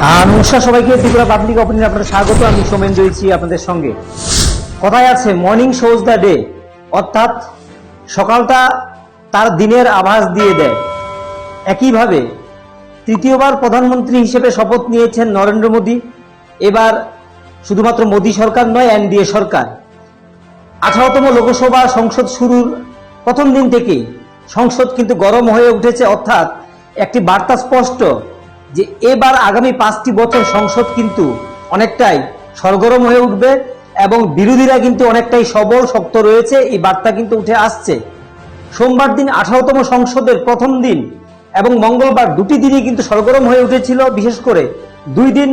নমস্কার সবাইকে Tripura public opinion আপনাদের স্বাগত। আমি সোমেন রয়েছি আপনাদের সঙ্গে। কথায় আছে মর্নিং শোজ দ্য ডে অর্থাৎ সকালটা তার দিনের আভাস দিয়ে দেয়। একইভাবে তৃতীয়বার প্রধানমন্ত্রী হিসেবে শপথ নিয়েছেন নরেন্দ্র মোদী। এবার শুধুমাত্র মোদী সরকার নয়, এনডিএ সরকার। আঠারোতম লোকসভা সংসদ শুরুর প্রথম দিন থেকেই সংসদ কিন্তু গরম হয়ে উঠেছে। অর্থাৎ একটি বার্তা স্পষ্ট যে এবার আগামী পাঁচটি বছর সংসদ কিন্তু অনেকটাই সরগরম হয়ে উঠবে এবং বিরোধীরা কিন্তু অনেকটাই সবল, শক্ত রয়েছে। এই বার্তা কিন্তু উঠে আসছে। সোমবার দিন আঠারোতম সংসদের প্রথম দিন এবং মঙ্গলবার দুটি দিনই কিন্তু সরগরম হয়ে উঠেছিল। বিশেষ করে দুই দিন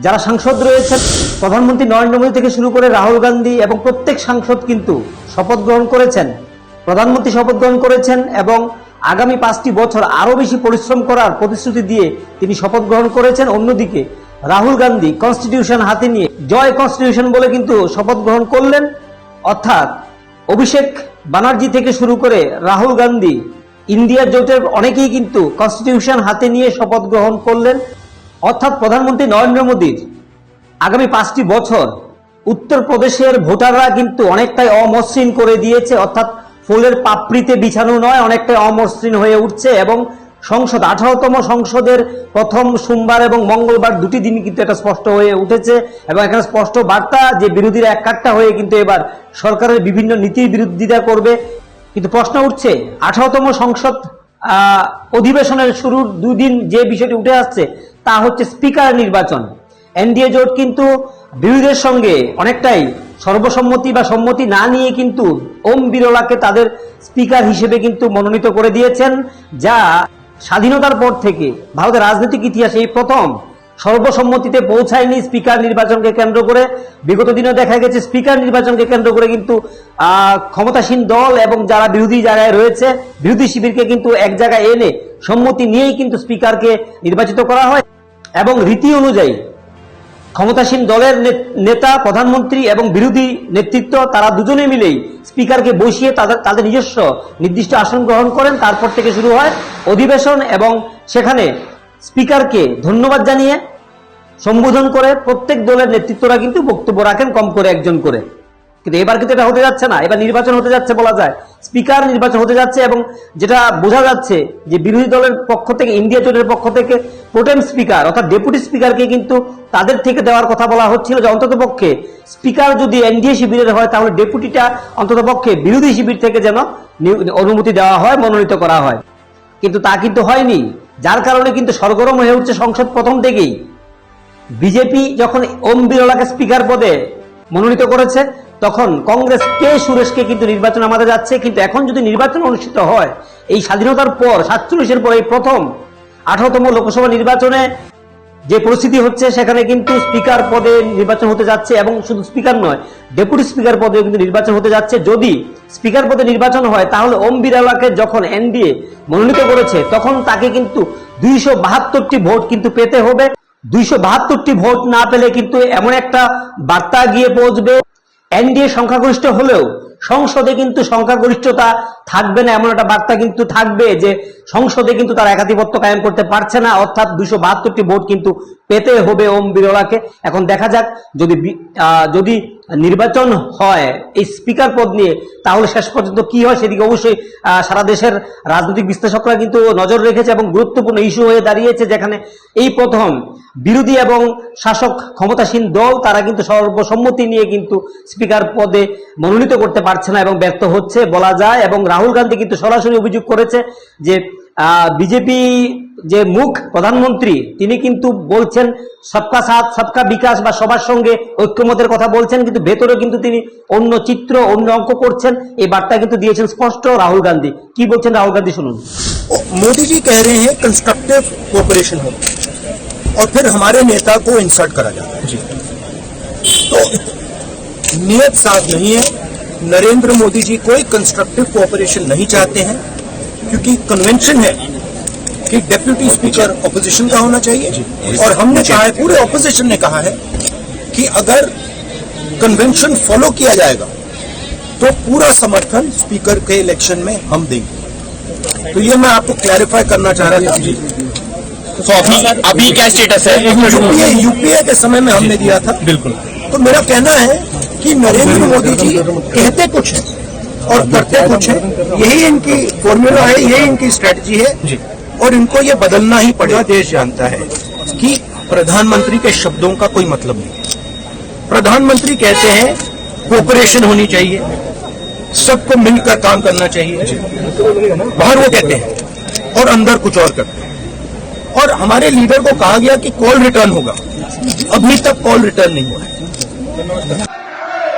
যারা সাংসদ রয়েছেন, প্রধানমন্ত্রী নরেন্দ্র মোদী থেকে শুরু করে রাহুল গান্ধী এবং প্রত্যেক সাংসদ কিন্তু শপথ গ্রহণ করেছেন। প্রধানমন্ত্রী শপথ গ্রহণ করেছেন এবং আগামী পাঁচটি বছর আরও বেশি পরিশ্রম করার প্রতিশ্রুতি দিয়ে তিনি শপথ গ্রহণ করেছেন। অন্যদিকে, রাহুল গান্ধী কনস্টিটিউশন হাতে নিয়ে জয় কনস্টিটিউশন বলে কিন্তু শপথ গ্রহণ করলেন। অর্থাৎ, অভিষেক ব্যানার্জি থেকে শুরু করে রাহুল গান্ধী ইন্ডিয়া জোটের অনেকেই কিন্তু কনস্টিটিউশন হাতে নিয়ে শপথ গ্রহণ করলেন। অর্থাৎ, প্রধানমন্ত্রী নরেন্দ্র মোদীর আগামী পাঁচটি বছর উত্তরপ্রদেশের ভোটাররা কিন্তু অনেকটাই অমসৃণ করে দিয়েছে। অর্থাৎ ফুলের পাপড়িতে বিছানো নয়, অনেকটাই অমসৃণ হয়ে উঠছে এবং সংসদ, আঠারোতম সংসদের প্রথম সোমবার এবং মঙ্গলবার দুটি দিন কিন্তু এটা স্পষ্ট হয়ে উঠেছে এবং এখানে স্পষ্ট বার্তা যে বিরোধীরা এক কাট্টা হয়ে কিন্তু এবার সরকারের বিভিন্ন নীতির বিরোধিতা করবে। কিন্তু প্রশ্ন উঠছে, আঠারোতম সংসদ অধিবেশনের শুরুর দুদিন যে বিষয়টি উঠে আসছে, তা হচ্ছে স্পিকার নির্বাচন। এনডিএ জোট কিন্তু বিরোধীদের সঙ্গে অনেকটাই সর্বসম্মতি বা সম্মতি না নিয়ে কিন্তু ওম বিরলাকে তাদের স্পিকার হিসেবে কিন্তু মনোনীত করে দিয়েছেন, যা স্বাধীনতার পর থেকে ভারতের রাজনৈতিক ইতিহাসে এই প্রথম সর্বসম্মতিতে পৌঁছায়নি স্পিকার নির্বাচনকে কেন্দ্র করে। বিগত দিনে দেখা গেছে স্পিকার নির্বাচনকে কেন্দ্র করে কিন্তু ক্ষমতাসীন দল এবং যারা বিরোধী জায়গায় রয়েছে, বিরোধী শিবিরকে কিন্তু এক জায়গায় এনে সম্মতি নিয়েই কিন্তু স্পিকারকে নির্বাচিত করা হয়। এবং রীতি অনুযায়ী ক্ষমতাসীন দলের নেতা, প্রধানমন্ত্রী এবং বিরোধী নেতৃত্ব তারা দুজনে মিলেই স্পিকারকে বসিয়ে তাদের তাদের নিজস্ব নির্দিষ্ট আসন গ্রহণ করেন। তারপর থেকে শুরু হয় অধিবেশন এবং সেখানে স্পিকারকে ধন্যবাদ জানিয়ে সম্বোধন করে প্রত্যেক দলের নেতৃত্বরা কিন্তু বক্তব্য রাখেন কম করে একজন করে। কিন্তু এবার কিন্তু এটা হতে যাচ্ছে না। এবার নির্বাচন হতে যাচ্ছে বলা যায়। স্পিকার নির্বাচন হতে যাচ্ছে এবং যেটা বোঝা যাচ্ছে যে বিরোধী দলের পক্ষ থেকে, ইন্ডিয়া জোটের পক্ষ থেকে প্রোটেম স্পিকার অর্থাৎ ডেপুটি স্পিকারকে কিন্তু তাদের থেকে দেওয়ার কথা বলা হচ্ছিল যে অন্তত পক্ষে স্পিকার যদি এনডিএ শিবিরের হয়, তাহলে ডেপুটিটা অন্তত পক্ষে বিরোধী শিবির থেকে যেন অনুমতি দেওয়া হয়, মনোনীত করা হয়। কিন্তু তা কিন্তু হয়নি। যার কারণে কিন্তু সরগরম হয়ে উঠছে সংসদ প্রথম থেকেই। বিজেপি যখন ওম বিরলাকে স্পিকার পদে মনোনীত করেছে তখন কংগ্রেস কে সুরেশকে কিন্তু নির্বাচন আমাদের যাচ্ছে, কিন্তু এখন যদি নির্বাচন অনুষ্ঠিত হয়, এই স্বাধীনতার পর, সাতচল্লিশের পর এই প্রথম আঠারোতম লোকসভা নির্বাচনে যে পরিস্থিতি হচ্ছে, সেখানে কিন্তু স্পিকার পদে নির্বাচন হতে যাচ্ছে, এবং শুধু স্পিকার নয়, ডেপুটি স্পিকার পদে কিন্তু নির্বাচন হতে যাচ্ছে। যদি স্পিকার পদে নির্বাচন হয়, তাহলে ওম বিড়ালাকে যখন এনডিএ মনোনীত করেছে, তখন তাকে কিন্তু দুইশো বাহাত্তরটি ভোট কিন্তু পেতে হবে। দুইশো বাহাত্তরটি ভোট না পেলে কিন্তু এমন একটা বার্তা গিয়ে পৌঁছবে। এনডিএ সংখ্যাগরিষ্ঠ হলেও সংসদে কিন্তু সংখ্যাগরিষ্ঠতা থাকবে না, এমন একটা বার্তা কিন্তু থাকবে যে সংসদে কিন্তু তারা একাধিপত্য কায়েম করতে পারছে না, অর্থাৎ দুশো বাহাত্তরটি ভোট কিন্তু পেতে হবে ওম বিরলাকে এখন দেখা যাক, যদি যদি নির্বাচন হয়, এই স্পিকার পদ নিয়ে, তাহলে শেষ পর্যন্ত কি হয় সেদিকে অবশ্যই সারা দেশের রাজনৈতিক বিশ্লেষকরা কিন্তু নজর রেখেছে এবং গুরুত্বপূর্ণ ইস্যু হয়ে দাঁড়িয়েছে যেখানে এই প্রথম বিরোধী এবং শাসক ক্ষমতাসীন দল, তারা কিন্তু সর্বসম্মতি নিয়ে কিন্তু স্পিকার পদে মনোনীত করতে পারছে না এবং ব্যর্থ হচ্ছে বলা যায় এবং রাহুল গান্ধী কিন্তু সরাসরি অভিযোগ করেছে যে বিজেপি যে মুখ প্রধানমন্ত্রী তিনি কিন্তু বলছেন সবকা সাথ সবকা বিকাশ বা সবার সঙ্গে ঐক্যমতের কথা বলছেন কিন্তু ভেতরে কিন্তু তিনি অন্য চিত্র অন্য অঙ্ক করছেন এই বার্তা কিন্তু দিয়েছেন স্পষ্ট রাহুল গান্ধী কি বলছেন রাহুল গান্ধী শুনুন मोदी जी कह रहे हैं कंस्ट्रक्टिव कोऑपरेशन हो और फिर हमारे नेता को इंसर्ट करा जाता है तो नियत साफ नहीं है नरेंद्र मोदी जी कोई कंस्ट्रक्टिव कोऑपरेशन नहीं चाहते हैं क्योंकि कन्वेंशन है कि डेप्यूटी स्पीकर ऑपोजिशन का होना चाहिए। और हमने कहा है पूरे ऑपोजिशन ने कहा है कि अगर कन्वेंशन फॉलो किया जाएगा तो पूरा समर्थन स्पीकर के इलेक्शन में हम देंगे। तो ये मैं आपको क्लैरिफाई करना चाह रहा था। तो अभी अभी क्या स्टेटस है? यूपीए यूपीए के समय में हमने दिया था। बिल्कुल। तो मेरा कहना है कि नरेंद्र मोदी जी कहते कुछ है। और करते कुछ है। यही इनकी फॉर्मूला है यही इनकी स्ट्रेटजी है। और इनको ये बदलना ही पड़ेगा। देश जानता है कि प्रधानमंत्री के शब्दों का कोई मतलब नहीं। प्रधानमंत्री कहते हैं कोऑपरेशन होनी चाहिए। सबको मिलकर काम करना चाहिए। बाहर वो कहते हैं और अंदर कुछ और करते हैं। और हमारे लीडर को कहा गया कि कॉल रिटर्न होगा। अभी तक कॉल रिटर्न नहीं हुआ है।